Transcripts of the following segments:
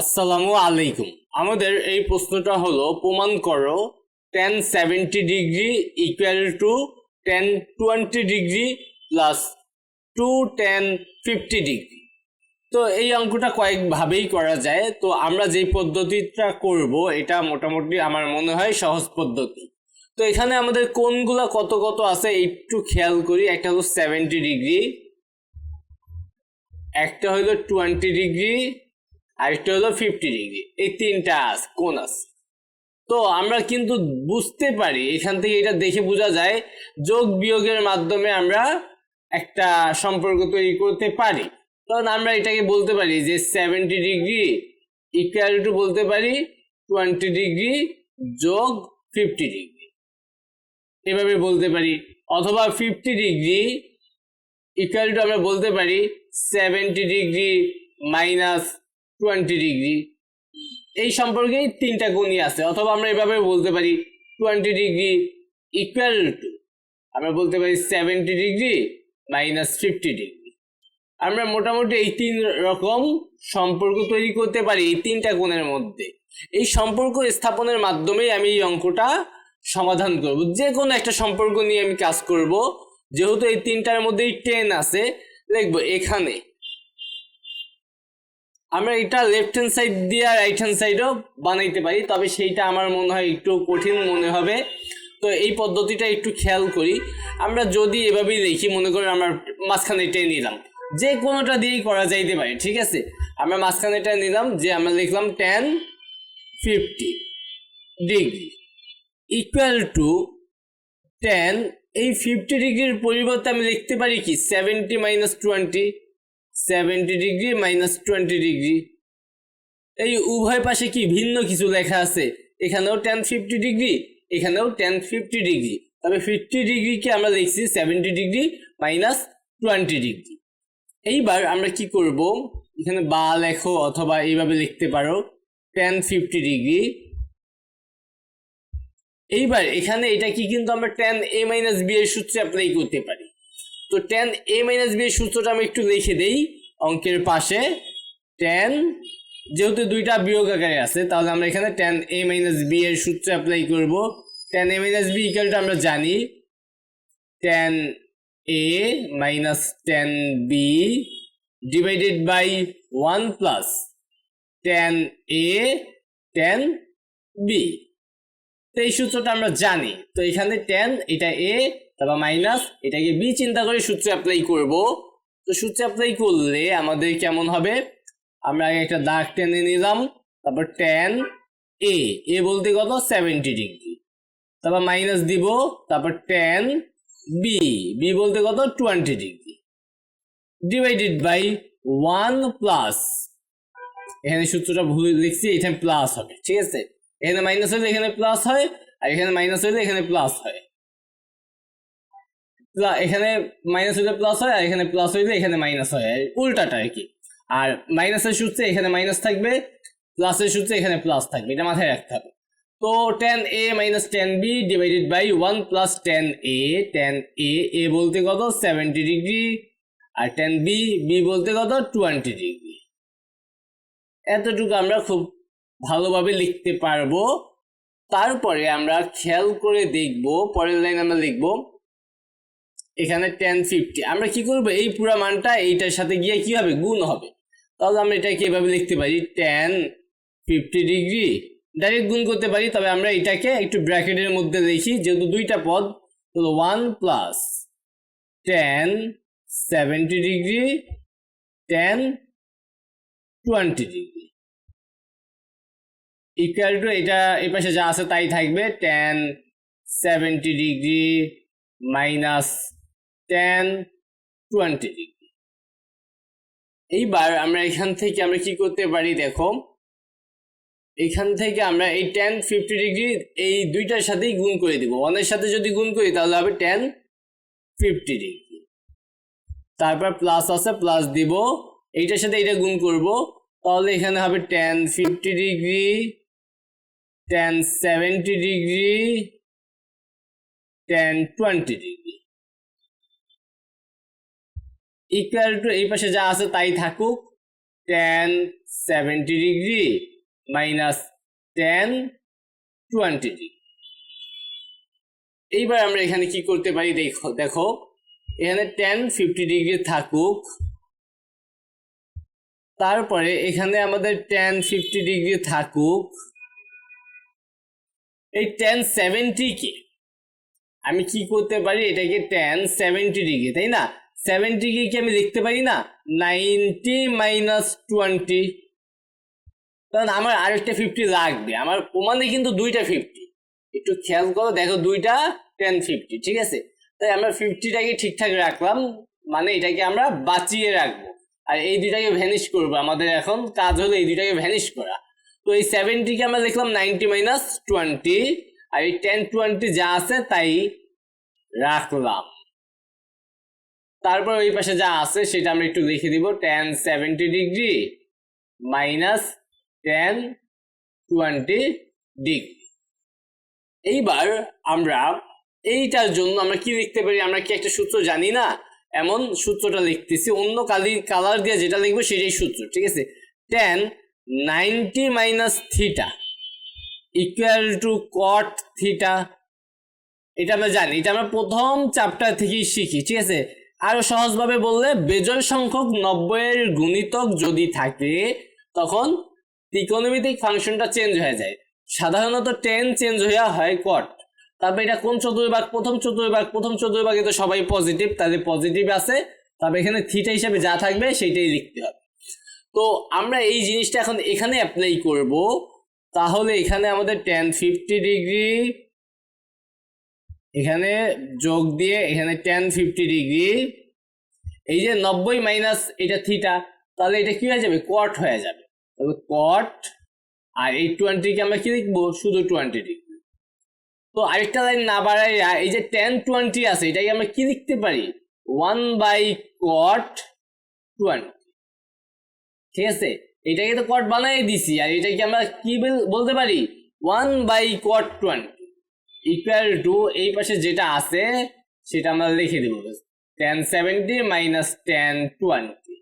আসসালামু আলাইকুম। আমাদের এই প্রশ্নটা হলো, প্রমাণ করো tan seventy degree equal to tan twenty degree plus two tan fifty degree তো এই অঙ্কটা কয়েকভাবেই করা যায়। তো আমরা যেই পদ্ধতিটা করব, এটা মোটামুটি আমার মনে হয় সহজ পদ্ধতি। তো এখানে আমাদের কোনগুলা কত কত আছে একটু খেয়াল করি। একটা হলো সেভেন্টি ডিগ্রি একটা হলো টোয়েন্টি ডিগ্রি আরেকটা হলো ফিফটি ডিগ্রি এই তিনটা আছে কোন আছে তো আমরা কিন্তু বুঝতে পারি, এখান থেকে এটা দেখে বোঝা যায়, যোগ বিয়োগের মাধ্যমে আমরা একটা সম্পর্ক তৈরি করতে পারি। কারণ আমরা এটাকে বলতে পারি যে সেভেন্টি ডিগ্রি ইকুয়াল টু বলতে পারি টোয়েন্টি ডিগ্রি যোগ ফিফটি ডিগ্রি এভাবে বলতে পারি। অথবা ফিফটি ডিগ্রি ইকুয়াল টু আমরা বলতে পারি seventy degree minus twenty degree এই সম্পর্কেই তিনটা গুণই আছে, অথবা আমরা এভাবে বলতে পারি টোয়েন্টি ডিগ্রি ইকুয়াল টু আমরা বলতে পারি seventy degree minus fifty degree আমরা মোটামুটি এই তিন রকম সম্পর্ক তৈরি করতে পারি এই তিনটা কোণের মধ্যে। এই সম্পর্ক স্থাপনের মাধ্যমেই আমি এই অঙ্কটা সমাধান করব। যে কোনো একটা সম্পর্ক নিয়ে আমি কাজ করব, যেহেতু এই তিনটার মধ্যেই টেন আছে, দেখব এখানে আমরা এটা লেফট হ্যান্ড সাইড দিয়ে রাইট হ্যান্ড সাইডও বানাইতে পারি, তবে সেইটা আমার মনে হয় একটু কঠিন মনে হবে। তো এই পদ্ধতিটা একটু খেয়াল করি। আমরা যদি এভাবেই লিখি মনে করি আমরা মাঝখানে টেনে নিলাম। যে কোনোটা দিয়েই করা যাইতে পারে, ঠিক আছে? আমরা মাঝখানেটা নিলাম যে আমরা লিখলাম tan fifty degree equal to tan এই ফিফটি ডিগ্রির পরিবর্তে আমি লিখতে পারি কি seventy minus twenty seventy degree minus twenty degree এই উভয় পাশে কি ভিন্ন কিছু লেখা আছে? এখানেও টেন ফিফটি ডিগ্রি এখানেও টেন ফিফটি ডিগ্রি তবে ফিফটি ডিগ্রিকে আমরা লিখছি seventy degree minus twenty degree এইবার আমরা কি করব? এখানে বা লেখো অথবা এইভাবে লিখতে পারো। টেন ফিফটি ডিগ্রি এইবার এখানে এটা কি কিন্তু আমরা টেন এ মাইনাস বি এর সূত্রে অ্যাপ্লাই করতে পারি। তো টেন এ মাইনাস বি সূত্রটা আমি একটু লিখে দেই অঙ্কের পাশে। টেন যেহেতু দুইটা বিয়োগ আকারে আছে, তাহলে আমরা এখানে টেন এ মাইনাস বি এর সূত্র অ্যাপ্লাই করব। টেন এ মাইনাস বি ইকালটা আমরা জানি tan A minus tan B divided by one plus tan A tan B তো এই সূত্রটা আমরা জানি। তো এখানে টেন এটা এ তারপর মাইনাস এটাকে বি চিন্তা করে সূত্র অ্যাপ্লাই করব। তো সূত্র অ্যাপ্লাই করলে আমাদের কেমন হবে? আমরা আগে একটা দাগ টেনে নিলাম, তারপর টেন এ এ বলতে কত? সেভেন্টি ডিগ্রি তারপর মাইনাস দিব, তারপর টেন বি বি বলতে কত? Twenty degree divided by one plus এখানে সূত্রটা ভুল লিখছি, এখানে প্লাস হবে, ঠিক আছে? এখানে মাইনাস হলে এখানে প্লাস হয়, আর এখানে মাইনাস হলে এখানে প্লাস হয়। এখানে মাইনাস হলে প্লাস হয় আর এখানে প্লাস হইলে এখানে মাইনাস হয়। উল্টাটা আর কি। আর মাইনাসের সূত্রে এখানে মাইনাস থাকবে প্লাসের সূত্রে এখানে প্লাস থাকবে। এটা মাথায় রাখতে হবে। তো tan A minus tan B divided by one plus tan A tan A A বলতে কত? সেভেন্টি ডিগ্রি আর টেন বি বি বলতে কত? টোয়েন্টি ডিগ্রি এতটুকু আমরা খুব ভালোভাবে লিখতে পারব। তারপরে আমরা খেয়াল করে দেখব, পরের লাইন আমরা লিখব। এখানে টেন ফিফটি আমরা কি করব? এই পুরো মানটা এইটার সাথে গিয়ে কি হবে? গুণ হবে। তাহলে আমরা এটাকে এভাবে লিখতে পারি টেন ফিফটি ডিগ্রি ডাইরেক্ট গুণ করতে পারি, তবে আমরা এটাকে একটু ব্র্যাকেটের মধ্যে লিখি। যেহেতু দুইটা পদ হলো one plus tan seventy degree tan twenty degree equal to এটা এই পাশে যা আছে তাই থাকবে tan seventy degree minus tan twenty degree এইবার আমরা এখান থেকে আমরা কি করতে পারি দেখো? এখান থেকে আমরা এই টেন ফিফটি ডিগ্রি এই দুইটার সাথেই গুণ করে দিব। ওয়ানের সাথে যদি গুণ করি তাহলে হবে টেন ফিফটি ডিগ্রি তারপর প্লাস আছে প্লাস দিব। এইটার সাথে এটা গুণ করব। তাহলে এখানে হবে tan fifty degree tan seventy degree tan twenty degree equal to এই পাশে যা আছে তাই থাকুক। Tan seventy degree minus tan twenty degree এইবার আমরা এখানে কি করতে পারি দেখো দেখো, এখানে টেন ফিফটি ডিগ্রি থাকুক। তারপরে এখানে আমাদের টেন ফিফটি ডিগ্রি থাকুক। এই টেন সেভেন্টিকে আমি কি করতে পারি? এটাকে টেন সেভেন্টি ডিগ্রি তাই না? সেভেন্টি কি আমি লিখতে পারি না নাইনটি মাইনাস টোয়েন্টি কারণ আমার আরেকটা ফিফটি লাগবে। আমার প্রমাণে কিন্তু দুইটা ফিফটি একটু খেয়াল করো, দেখো দুইটা টেন ফিফটি ঠিক আছে? তাই আমরা ফিফটিটাকে ঠিকঠাক রাখলাম মানে এটাকে আমরা বাঁচিয়ে রাখব। আর এই দুইটাকে ভ্যানিশ করব, আমাদের এখন কাজ হলো এই দুইটাকে ভ্যানিশ করা। তো এই সেভেন্টিকে আমরা লিখলাম নাইনটি মাইনাস টোয়েন্টি আর এই টেন টোয়েন্টি যা আছে তাই রাখলাম। তারপর ওই পাশে যা আছে সেটা আমরা একটু লিখে দিব tan seventy degree minus tan twenty degree এইবার আমরা এইটার জন্য আমরা কি লিখতে পারি? আমরা কি একটা সূত্র জানি না? এমন সূত্রটা লিখতেছি, অন্য কালি কালার দিয়ে যেটা লিখব সেটাই সূত্র, ঠিক আছে? Tan ninety minus theta equal to cot theta এটা আমরা জানি, এটা আমরা প্রথম চ্যাপ্টার থেকেই শিখি, ঠিক আছে? আরও সহজভাবে বললে বেজোড় সংখ্যক নব্বইয়ের গুণিতক যদি থাকে, তখন ত্রিকোণমিতিক ফাংশনটা চেঞ্জ হয়ে যায়। সাধারণত টেন চেঞ্জ হইয়া হয় কট তারপরে এটা কোন চতুর্ভাগ? প্রথম চতুর্ভাগ। প্রথম চতুর্ভাগে তো সবাই পজিটিভ তাহলে পজিটিভ আছে। তবে এখানে থিটা হিসাবে যা থাকবে সেইটাই লিখতে হবে। তো আমরা এই জিনিসটা এখন এখানে অ্যাপ্লাই করব। তাহলে এখানে আমাদের টেন ফিফটি ডিগ্রি এখানে যোগ দিয়ে এখানে টেন ফিফটি ডিগ্রি এই যে নব্বই মাইনাস এটা থিটা তাহলে এটা কি হয়ে যাবে? কট হয়ে যাবে। তবে কট আর এই টোয়েন্টিকে আমরা কি লিখব? শুধু টোয়েন্টি ডিগ্রি তো আরেকটা লাইন না বাড়াই এই যে টেন টোয়েন্টি আছে, এটাকে আমরা কি লিখতে পারি? ওয়ান বাই কট টোয়েন্টি ঠিক আছে? এটাকে তো কট বানাই দিছি, আর এটাকে আমরা কি বল- বলতে পারি? One by cot twenty equal to এই পাশে যেটা আছে, সেটা আমরা লিখে দেবো। Tan seventy minus tan twenty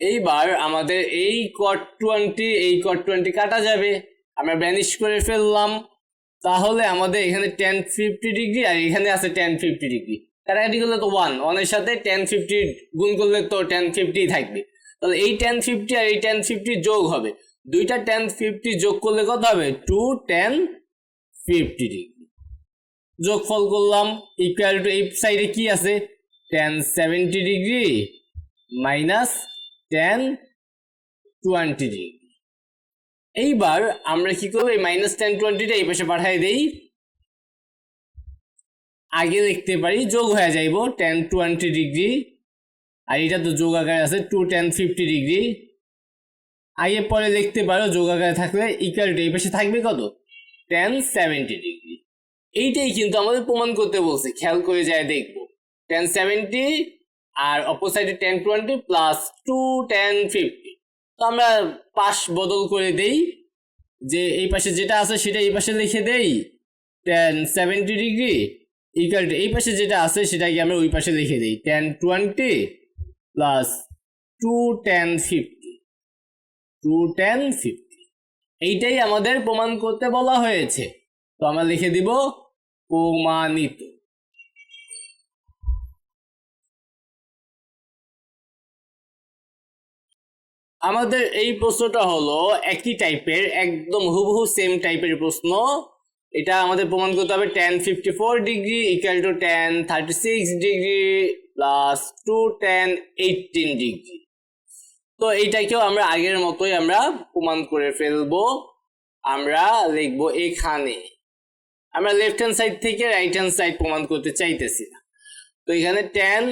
এইবার আমাদের এই কট টোয়েন্টি এই কট টোয়েন্টি কাটা যাবে। আমরা ব্যানিশ করে ফেললাম। তাহলে আমাদের এখানে টেন ফিফটি ডিগ্রি আর এখানে আছে টেন ফিফটি ডিগ্রি কাটাকাটি করলে তো ওয়ান ওয়ানের সাথে টেন ফিফটি গুণ করলে তো টেন ফিফটি থাকবে। তাহলে এই টেন ফিফটি আর এই টেন ফিফটি যোগ হবে। দুইটা টেন ফিফটি যোগ করলে কত হবে? টু টেন ফিফটি ডিগ্রি যোগফল করলাম ইকুয়াল টু এই সাইডে কি আছে? Tan seventy degree minus tan twenty degree এইবার আমরা কি করব? এই মাইনাস টেন টোয়েন্টিটা এই পাশে পাঠাই দেই। আগে দেখতে পারি যোগ হয়ে যাইব টেন টোয়েন্টি ডিগ্রি আর এটা তো যোগ আকারে আছে টু টেন ফিফটি ডিগ্রি আগে পরে লিখতে পারো যোগ আকারে থাকলে ইকুয়াল টু এই পাশে থাকবে কত? টেন সেভেন্টি ডিগ্রি এইটাই কিন্তু আমাদের প্রমাণ করতে বলছে, খেয়াল করে যায় দেখব। টেন সেভেন্টি আর অপোসাইডে tan twenty plus two tan fifty তো আমরা পাশ বদল করে দেই, যে এই পাশে যেটা আছে সেটা এই পাশে লিখে দেই tan seventy degree equal to এই পাশে যেটা আছে সেটাকে আমরা ওই পাশে লিখে দিই tan twenty plus two tan fifty two tan fifty এইটাই আমাদের প্রমাণ করতে বলা হয়েছে। তো আমরা লিখে দিব প্রমাণিত। আমাদের এই প্রশ্নটা হলো একই টাইপের, একদম হুবহু সেম টাইপের প্রশ্ন। এটা আমাদের প্রমাণ করতে হবে tan fifty four degree equal to tan thirty six degree plus two tan eighteen degree তো এইটাকেও আমরা আগের মতোই আমরা প্রমাণ করে ফেলব। আমরা লিখব এখানে। আমরা লেফট হ্যান্ড সাইড থেকে রাইট হ্যান্ড সাইড প্রমাণ করতে চাইতেছি না। তো এখানে টেন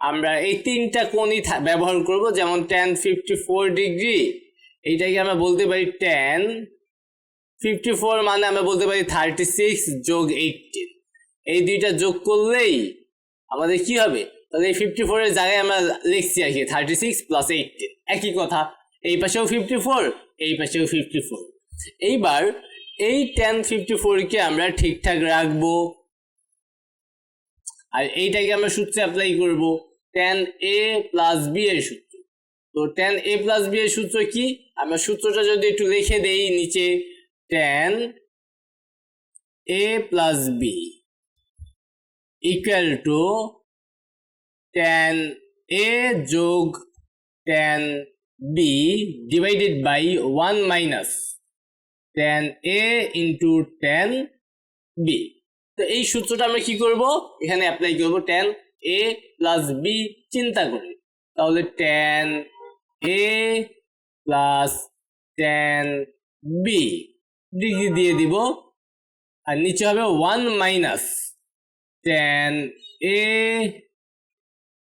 আমরা এই তিনটা কোণই ব্যবহার করব। যেমন টেন ফিফটি ফোর ডিগ্রি এইটাকে আমরা বলতে পারি টেন ফিফটি ফোর মানে আমরা বলতে পারি থার্টি সিক্স যোগ এইটিন এই দুইটা যোগ করলেই আমাদের কি হবে? তাহলে এই ফিফটি ফোরের জায়গায় আমরা লিখছি আর কি থার্টি সিক্স প্লাস এইটিন একই কথা। এই পাশেও ফিফটি ফোর এই পাশেও ফিফটি ফোর এইবার এই টেন ফিফটি ফোরকে আমরা ঠিকঠাক রাখব। আর এইটাকে আমরা সূত্রে অ্যাপ্লাই করব। টেন এ প্লাস বি এর সূত্র। তো টেন এ প্লাস বি এর সূত্র কি? আমরা সূত্রটা যদি একটু লিখে দেই নিচে tan A plus B equal to tan A যোগ tan B divided by one minus tan A into tan B তো এই সূত্রটা আমরা কি করব? এখানে অ্যাপ্লাই করব টেন এ প্লাস বি চিন্তা করে। তাহলে tan A plus tan B degree দিয়ে দিব। আর নিচে হবে one minus tan A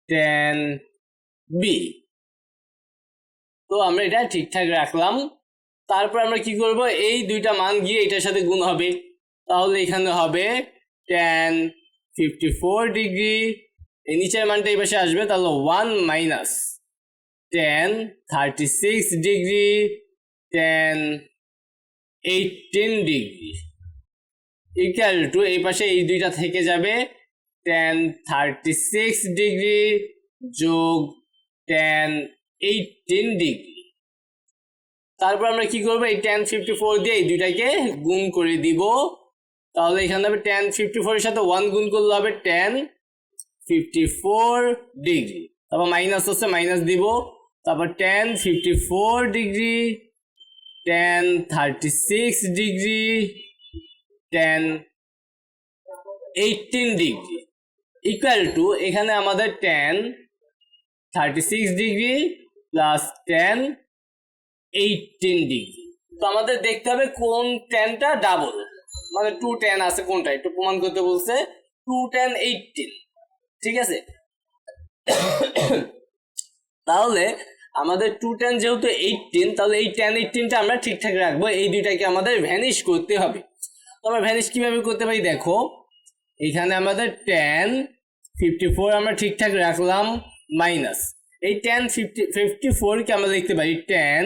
tan B তো আমরা এটা ঠিকঠাক রাখলাম। তারপর আমরা কি করব? এই দুইটা মান গিয়ে এটার সাথে গুণ হবে। তাহলে এখানে হবে টেন ফিফটি ফোর ডিগ্রি এই নিচের মানটা এই পাশে আসবে, তাহলে one minus tan thirty six degree tan eighteen degree equal to এই পাশে এই দুইটা থেকে যাবে। টেন থার্টি সিক্স ডিগ্রি যোগ টেন এইটিন ডিগ্রি তারপর আমরা কি করব? এই টেন ফিফটি ফোর দিয়ে এই দুইটাকে গুণ করে দিব। তাহলে এখানে হবে টেন ফিফটি ফোরের সাথে ওয়ান গুণ করলে হবে টেন ফিফটি ফোর ডিগ্রি তারপর মাইনাস হচ্ছে মাইনাস দিব। তারপর tan fifty four degree tan thirty six degree tan eighteen degree equal to এখানে আমাদের tan thirty six degree plus tan eighteen degree তো আমাদের দেখতে হবে কোন টেনটা ডাবল মানে টু টেন আছে কোনটা? একটু প্রমাণ করতে বলছে টু টেন এইটিন ঠিক আছে? তাহলে আমাদের টু টেন যেহেতু এইটিন তাহলে এই টেন এইটিনটা আমরা ঠিকঠাক রাখব। এই দুইটাকে আমাদের ভ্যানিশ করতে হবে। তো আমরা ভ্যানিশ কীভাবে করতে পারি? দেখো, এখানে আমাদের টেন ফিফটি ফোর আমরা ঠিকঠাক রাখলাম মাইনাস এই টেন ফিফটি ফিফটি ফোরকে আমরা লিখতে পারি tan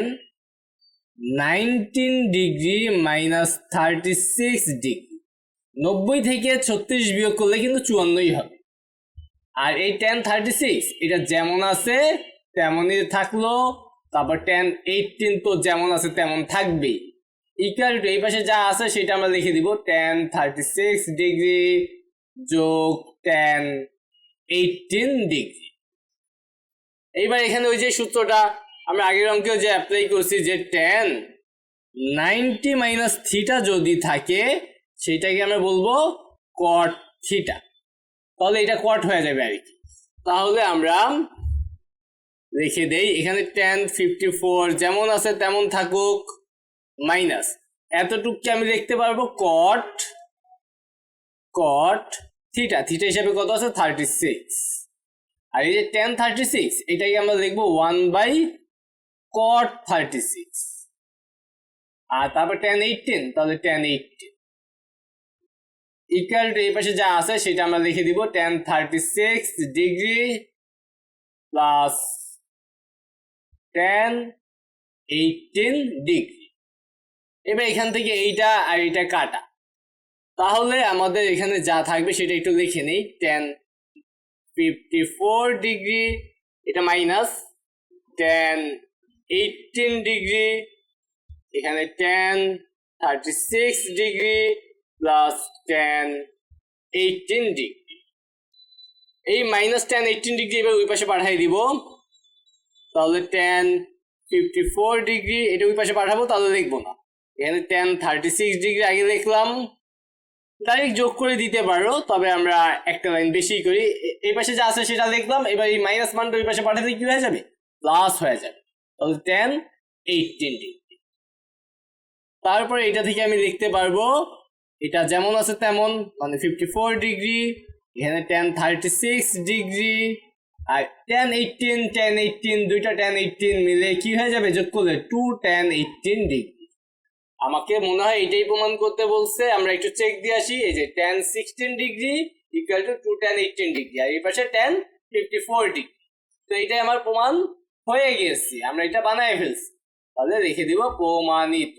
nineteen degree minus thirty six degree নব্বই থেকে ছত্রিশ বিয়োগ করলে কিন্তু চুয়ান্নই হবে। আর এই টেন থার্টি সিক্স এটা যেমন আছে তেমনই থাকল, তারপর টেন এইটিন তো যেমন আছে তেমন থাকবেই। ইকুয়াল টু এই পাশে যা আছে সেটা আমরা লিখে দিব টেন থার্টি সিক্স ডিগ্রি যোগ টেন এইটিন ডিগ্রি এইবার এখানে ওই যে সূত্রটা, আমরা আগের অঙ্কেও যে অ্যাপ্লাই করছি যে টেন নাইনটি মাইনাস থিটা যদি থাকে, সেটাকে আমরা বলব কট থিটা তাহলে এটা কট হয়ে যাবে আর কি। তাহলে আমরা রেখে দেই, এখানে টেন ফিফটি ফোর যেমন আছে তেমন থাকুক মাইনাস এতটুকু আমি লিখতে পারব কট কট থিটা থিটা হিসাবে কত আছে? থার্টি সিক্স আর এই যে টেন থার্টি সিক্স এটাকে আমরা লিখব one by cot thirty six আর তারপর টেন এইটিন তাহলে টেন এইটিন ইকুয়াল টু এই পাশে যা আছে, সেটা আমরা লিখে দিব ten thirty six degree plus ten eighteen degree এবার এখান থেকে এইটা আর এইটা কাটা। তাহলে আমাদের এখানে যা থাকবে সেটা একটু লিখে নেই। টেন ফিফটি ফোর ডিগ্রি এটা মাইনাস টেন এইটিন ডিগ্রি এখানে ten thirty six degree plus ten eighteen degree এই মাইনাস টেন এইটিন ডিগ্রি এবার ওই পাশে পাঠিয়ে দিব। তাহলে টেন ফিফটি ফোর ডিগ্রি এটা ওই পাশে পাঠাবো, তাহলে লিখব না। এখানে টেন থার্টি সিক্স ডিগ্রি আগে লিখলাম। ডাইরেক্ট যোগ করে দিতে পারো, তবে আমরা একটা লাইন বেশি করি। এই পাশে যা আছে সেটা লিখলাম এবার এই মাইনাস মানটা ওই পাশে পাঠাতে কি হয়ে যাবে? প্লাস হয়ে যাবে। তাহলে টেন এইটিন ডিগ্রি তারপরে এটা থেকে আমি লিখতে পারব, এটা যেমন আছে তেমন মানে ফিফটি ফোর ডিগ্রি এখানে টেন থার্টি সিক্স ডিগ্রি আর টেন এইটিন টেন এইটিন দুইটা টেন এইটিন মিলে কি হয়ে যাবে? যোগ করলে টু টেন এইটিন ডিগ্রি আমাকে মনে হয় এটাই প্রমাণ করতে বলছে। আমরা একটু চেক দিয়ে আসি। এই যে ten sixteen degree equal to two ten eighteen degree আর এই পাশে টেন ফিফটি ফোর ডিগ্রি তো এটাই আমার প্রমাণ হয়ে গিয়েছি আমরা এটা বানায় ফেলছি। তাহলে রেখে দিব প্রমাণিত।